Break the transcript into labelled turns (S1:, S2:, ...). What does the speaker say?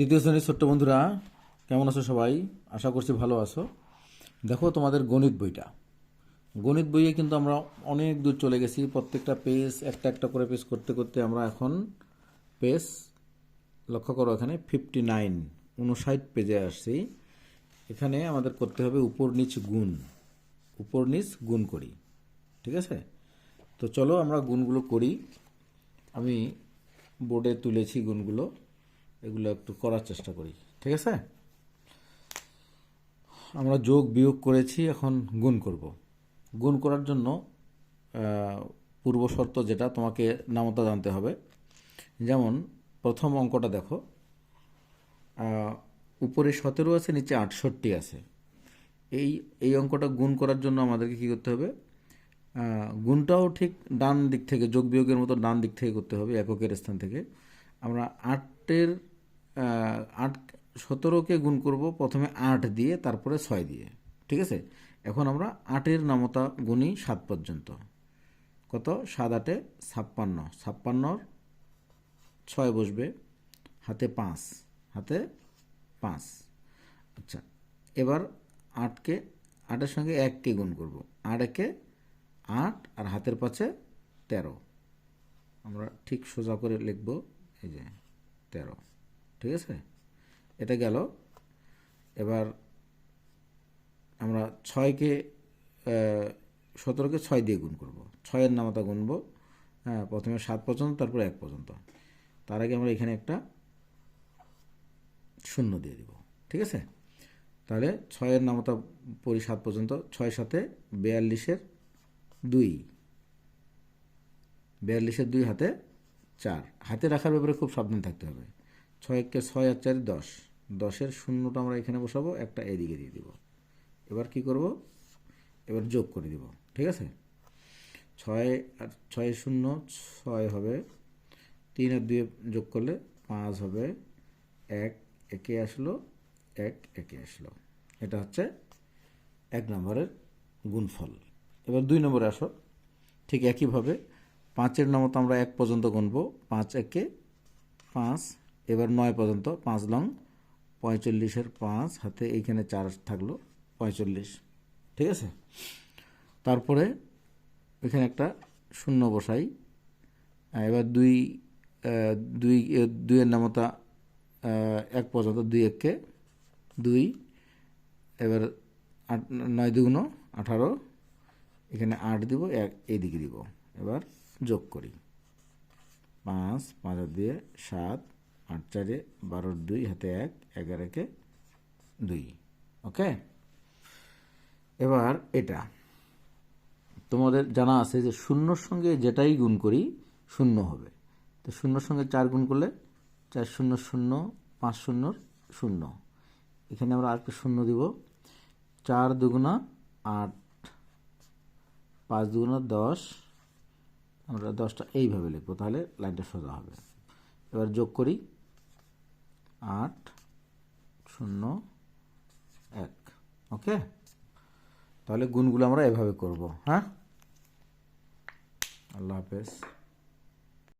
S1: তৃতীয় শ্রেণির ছোট্ট বন্ধুরা, কেমন আছো সবাই? আশা করছি ভালো আছো। দেখো তোমাদের গণিত বইটা। গণিত বইয়ে কিন্তু আমরা অনেক দূর চলে গেছি। প্রত্যেকটা পেজ, একটা একটা করে পেজ করতে করতে আমরা এখন পেজ লক্ষ্য করো এখানে ফিফটি নাইন উনষাট পেজে আসছি। এখানে আমাদের করতে হবে উপর নিচ গুণ। উপর নিচ গুণ করি। ঠিক আছে? তো চলো আমরা গুণগুলো করি। আমি বোর্ডে তুলেছি গুণগুলো। এগুলো একটু করার চেষ্টা করি, ঠিক আছে? আমরা যোগ বিয়োগ করেছি, এখন গুণ করব। গুণ করার জন্য পূর্ব শর্ত যেটা, তোমাকে নামতা জানতে হবে। যেমন, প্রথম অঙ্কটা দেখো। উপরে সতেরো আছে, নিচে আটষট্টি আছে। এই এই অঙ্কটা গুণ করার জন্য আমাদেরকে কী করতে হবে? গুণটাও ঠিক ডান দিক থেকে, যোগ বিয়োগের মতো ডান দিক থেকে করতে হবে, এককের স্থান থেকে। আমরা আটের আট, সতেরোকে গুণ করব, প্রথমে আট দিয়ে, তারপরে ছয় দিয়ে। ঠিক আছে? এখন আমরা আটের নামতা গুণি সাত পর্যন্ত। কত? সাত আটে ছাপ্পান্ন। ছাপ্পান্নর ছয় বসবে, হাতে পাঁচ হাতে পাঁচ। আচ্ছা এবার আটকে, আটের সঙ্গে এককে গুণ করব। আট একে আট আর হাতের পাশে তেরো। আমরা ঠিক সোজা করে লিখব, এই যে তেরো। ঠিক আছে? এটা গেল। এবার আমরা ছয়কে সতেরোকে ছয় দিয়ে গুণ করব। ছয়ের নামতা গুনবো হ্যাঁ প্রথমে সাত পর্যন্ত, তারপর এক পর্যন্ত। তার আগে আমরা এখানে একটা শূন্য দিয়ে দিব। ঠিক আছে? তাহলে ছয়ের নামতা পরি সাত পর্যন্ত, ছয় সাথে বিয়াল্লিশের দুই। বিয়াল্লিশের দুই হাতে চার। হাতে রাখার ব্যাপারে খুব সাবধান থাকতে হবে। ছয়কে ছয় আর চারি দশ। দশের শূন্যটা আমরা এখানে বসাবো, একটা এদিকে দিয়ে দিব। এবার কি করব? এবার যোগ করে দিব, ঠিক আছে? ছয় আর ছয় শূন্য ছয় হবে। তিন আর দুয়ে যোগ করলে পাঁচ হবে। এক একে আসলো, এক একে আসলো। এটা হচ্ছে এক নম্বরের গুণফল। এবার দুই নম্বরে আসো। ঠিক একইভাবে পাঁচের নামতো আমরা এক পর্যন্ত গুনব। পাঁচ একে পাঁচ এবার নয় পর্যন্ত, পাঁচ লং পঁয়তাল্লিশের পাঁচ, হাতে এইখানে চার থাকল পঁয়তাল্লিশ ঠিক আছে? তারপরে এখানে একটা শূন্য বসাই। এবার দুই দুই দুইয়ের নামতা এক পর্যন্ত, দুই এককে দুই। এবার আট, নয় দুগুণ আঠারো। এখানে আট দিব, এক এইদিকে দিব। এবার যোগ করি। পাঁচ পাঁচ দিয়ে সাত আট চারে বারোর দুই, হাতে এক, এগারো একে দুই। ওকে? এবার এটা। তোমাদের জানা আছে যে শূন্যর সঙ্গে যেটাই গুণ করি, শূন্য হবে। তো শূন্যর সঙ্গে চার গুণ করলে চার শূন্য শূন্য, পাঁচ শূন্যর শূন্য। এখানে আমরা আরেকটা শূন্য দিব। চার দুগুণা আট, পাঁচ দুগুণা দশ, আমরা দশটা এইভাবে লিখব, তাহলে লাইনটা সোজা হবে। এবার যোগ করি। আট শূন্য এক। ওকে তাহলে গুণগুলো আমরা এভাবে করব হ্যাঁ? আল্লাহ হাফেজ।